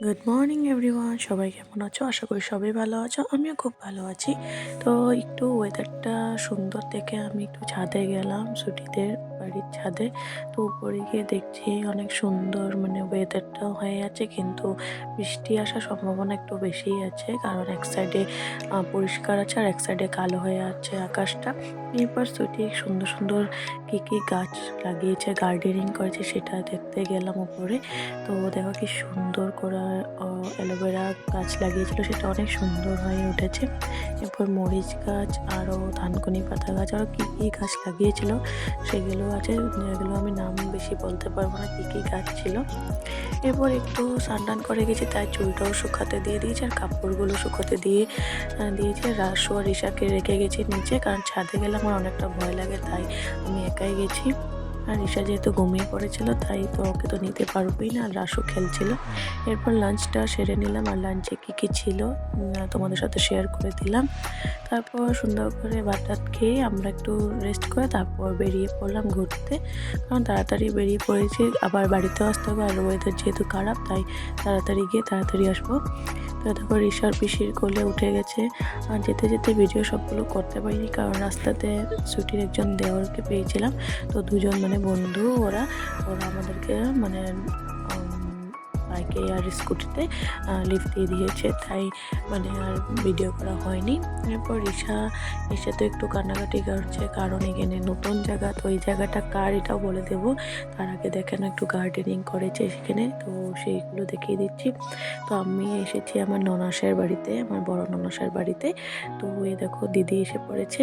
Good morning everyone সবাই কেমন আছো? আশা করি সবাই ভালো আছো। আমিও খুব ভালো আছি। তো একটু ওয়েদারটা সুন্দর দেখে আমি একটু ছাদে গেলাম ছুটিতে। বাড়ির ছাদে। তো উপরে গিয়ে দেখছি অনেক সুন্দর মানে ওয়েদারটাও হয়ে আছে, কিন্তু বৃষ্টি আসার সম্ভাবনা একটু বেশিই আছে। কারণ এক সাইডে পরিষ্কার আছে আর এক সাইডে কালো হয়ে আছে আকাশটা। এরপর ছুটি সুন্দর সুন্দর কী কী গাছ লাগিয়েছে গার্ডেনিং করেছে সেটা দেখতে গেলাম উপরে। তো দেখো কি সুন্দর করে অ্যালোভেরা গাছ লাগিয়েছিল, সেটা অনেক সুন্দর হয়ে উঠেছে। এরপর মরিচ গাছ আরও ধানকুনি পাতা গাছ আরও কী কী গাছ লাগিয়েছিল, সেগুলো আছে যেগুলো আমি নাম বেশি বলতে পারব না, কী কী গাছ ছিল। এরপর একটু সানডান করে গেছি, তাই চুলটাও শুকাতে দিয়ে দিয়েছি, আর কাপড়গুলো শুকাতে দিয়ে দিয়েছে। রাসু আর রেখে গেছি নিচে, কারণ ছাদে গেলে আমার অনেকটা ভয় লাগে, তাই আমি একাই গেছি। আর ঈশা যেহেতু ঘুমিয়ে পড়েছিল, তাই তো ওকে তো নিতে পারবোই না, আর রাসু খেলছিল। এরপর লাঞ্চটা সেরে নিলাম, আর লাঞ্চে কী কী ছিল তোমাদের সাথে শেয়ার করে দিলাম। তারপর সুন্দর করে টাত খেয়ে আমরা একটু রেস্ট করে তারপর বেরিয়ে পড়লাম ঘুরতে। কারণ তাড়াতাড়ি বেরিয়ে পড়েছি, আবার বাড়িতেও আসতে হবে, আর ওয়েদার যেহেতু খারাপ, তাই তাড়াতাড়ি গিয়ে তাড়াতাড়ি আসব। তারপর ঋষার পিসির কোলে উঠে গেছে। আর যেতে যেতে ভিডিও সবগুলো করতে পারিনি, কারণ রাস্তাতে ছুটির একজন দেওয়ারকে পেয়েছিলাম। তো দুজন মানে বন্ধু ওরা ওরা আমাদেরকে মানে বাইকে আর স্কুটিতে লিফট দিয়ে দিয়েছে। তাই মানে আর ভিডিও করা হয়নি। এরপর রিসা এসে তো একটু কান্নাকাটি করছে, কারণ এখানে নতুন জায়গা, তো এই জায়গাটা কার এটাও বলে দেবো। তার আগে দেখেন একটু গার্ডেনিং করেছে সেখানে, তো সেইগুলো দেখিয়ে দিচ্ছি। তো আমি এসেছি আমার ননাসের বাড়িতে, আমার বড় ননাসের বাড়িতে। তো এই দেখো, দিদি এসে পড়েছে।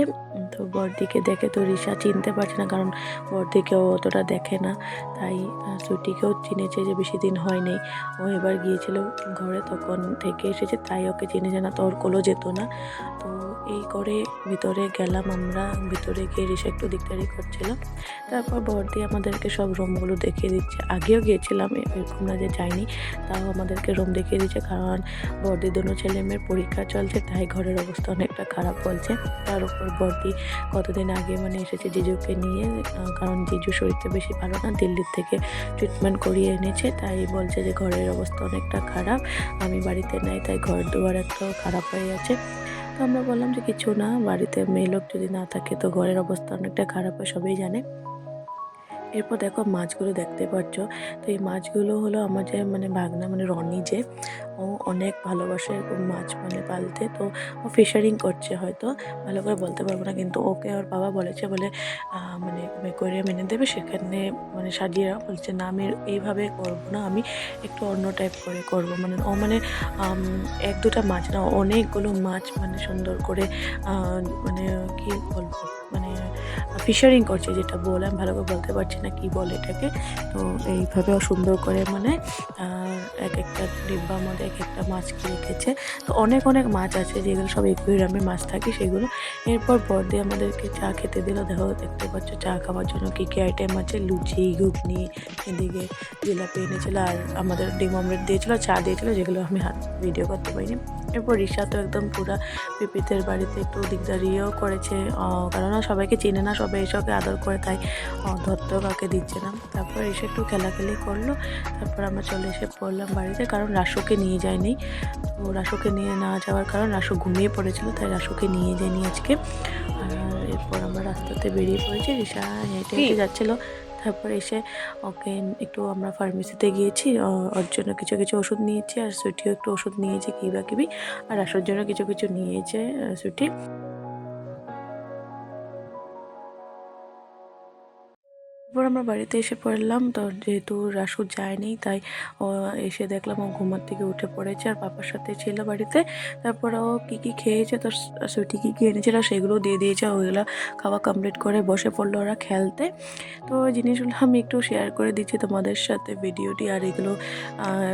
তো বরদিকে দেখে তো রিসা চিনতে পারছে না, কারণ বরদিকেও অতটা দেখে না। তাই সুটিকেও চিনেছে যে বেশি দিন হয়নি। ও এবার গিয়েছিল ঘরে তখন থেকে এসেছে, তাই ওকে চিনে জানা তো ওর কোলো যেত না। তো এই করে ভিতরে গেলাম আমরা, ভিতরে গিয়ে রিসা একটু দিকদারি করছিলাম তারপর বর্দি আমাদেরকে সব রুমগুলো দেখিয়ে দিচ্ছে। আগেও গিয়েছিলাম, এরকম না যে যাইনি, তাও আমাদেরকে রুম দেখিয়ে দিচ্ছে, কারণ বর্দি দুনো ছেলে মেয়ের পরীক্ষা চলছে, তাই ঘরের অবস্থা অনেকটা খারাপ বলছে। তার উপর বর্দি কতদিন আগে মানে এসেছে জিজুকে নিয়ে কারণ জিজু শরীরটা বেশি ভালো না, দিল্লির থেকে ট্রিটমেন্ট করিয়ে এনেছে, তাই বলছে যে ঘরের অবস্থা অনেকটা খারাপ। আমি বাড়িতে নাই, তাই ঘর দুয়ার এত খারাপ হয়ে গেছে। তো আমরা বললাম যে কিছু না, বাড়িতে মেয়ে লোক যদি না থাকে, তো ঘরের অবস্থা অনেকটা খারাপ হয়, সবাই জানে। এরপর দেখো মাছগুলো দেখতে পাচ্ছ। তো এই মাছগুলো হলো আমার যে মানে বাগনা মানে রনি যে, ও অনেক ভালোবাসে মাছ মানে পালতে। তো ও ফিশারিং করছে হয়তো, ভালো করে বলতে পারব না। কিন্তু ওকে ওর বাবা বলেছে বলে মানে মেকোরিয়াম এনে দেবে, সেখানে মানে সাজিয়ে বলছে, না, আমি এইভাবে করব না, আমি একটু অন্য টাইপ করে করব। মানে ও মানে এক দুটা মাছ না, অনেকগুলো মাছ মানে সুন্দর করে মানে কি বলব মানে ফিশারিং করছে, যেটা বলে, আমি ভালো করে বলতে পারছি না কি বলে এটাকে। তো এইভাবে সুন্দর করে মানে এক একটা ডিব্বার মধ্যে এক একটা মাছ রেখেছে। তো অনেক অনেক মাছ আছে যেগুলো সব একুইরামে মাছ থাকে, সেগুলো। এরপর বর্দি আমাদেরকে চা খেতে দিল। দেখো, দেখতে পাচ্ছ, চা খাওয়ার জন্য কী কী আইটেম আছে? লুচি, ঘুগনি, এদিকে জিলাপি এনেছিল আর আমাদের ডিম অমলেট দিয়েছিলো, চা দিয়েছিল, যেগুলো আমি হাত ভিডিও করতে পারিনি। এরপর রিসা তো একদম পুরা পিপিতের বাড়িতে একটু দিকদারিও করেছে কারণ সবাইকে চিনে না সবাই এসবকে আদর করে তাই ধরতেও কাউকে দিচ্ছে না। তারপর এসে একটু খেলাখেলি করল। তারপর আমরা চলে এসে পড়লাম বাড়িতে কারণ রাসুকে নিয়ে যায়নি। তো রাসুকে নিয়ে না যাওয়ার কারণ রাসু ঘুমিয়ে পড়েছিল তাই রাসুকে নিয়ে যায়নি আজকে। আর এরপর আমরা রাস্তাতে বেরিয়ে পড়েছি রিসা হেঁটে হেঁটে যাচ্ছিল। তারপর এসে ওকে একটু আমরা ফার্মেসিতে গিয়েছি ওর জন্য কিছু কিছু ওষুধ নিয়েছি আর সুইটিও একটু ওষুধ নিয়েছে কী বা কিবি। আর আসার জন্য কিছু কিছু নিয়েছে সুইটি তারপর আমরা বাড়িতে এসে পড়লাম। তো যেহেতু রাসু যায়নি, তাই ও এসে দেখলাম ও ঘুমার থেকে উঠে পড়েছে আর পাপার সাথে ছিল বাড়িতে। তারপর ও কী কী খেয়েছে তো সুইটি কী কী এনেছিল সেগুলো দিয়ে দিয়েছে। ওইগুলো খাওয়া কমপ্লিট করে বসে পড়ল ওরা খেলতে। তো জিনিসগুলো আমি একটু শেয়ার করে দিচ্ছি তোমাদের সাথে ভিডিওটি। আর এগুলো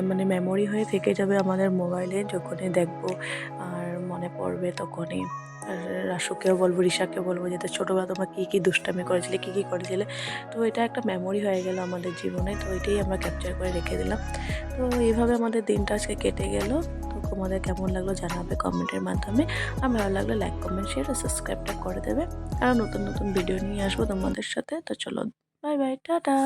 মানে মেমোরি হয়ে থেকে যাবে আমাদের মোবাইলে যখনই দেখব। মনে পড়বে তখনই। রাসুকেও বলব ঋষাকেও বলব যে ছোটোবেলা তোমরা কী কী দুষ্টামি করেছিলে, কী কী করেছিলে? তো এটা একটা মেমোরি হয়ে গেল আমাদের জীবনে, তো এটাই আমরা ক্যাপচার করে রেখে দিলাম। তো এইভাবে আমাদের দিনটা আজকে কেটে গেল। তো তোমাদের কেমন লাগল জানাবে কমেন্টের মাধ্যমে। আর ভালো লাগলে লাইক কমেন্ট শেয়ার আর সাবস্ক্রাইবটা করে দেবে। আর নতুন নতুন ভিডিও নিয়ে আসব তোমাদের সাথে। তো চলো বাই বাই টাটা।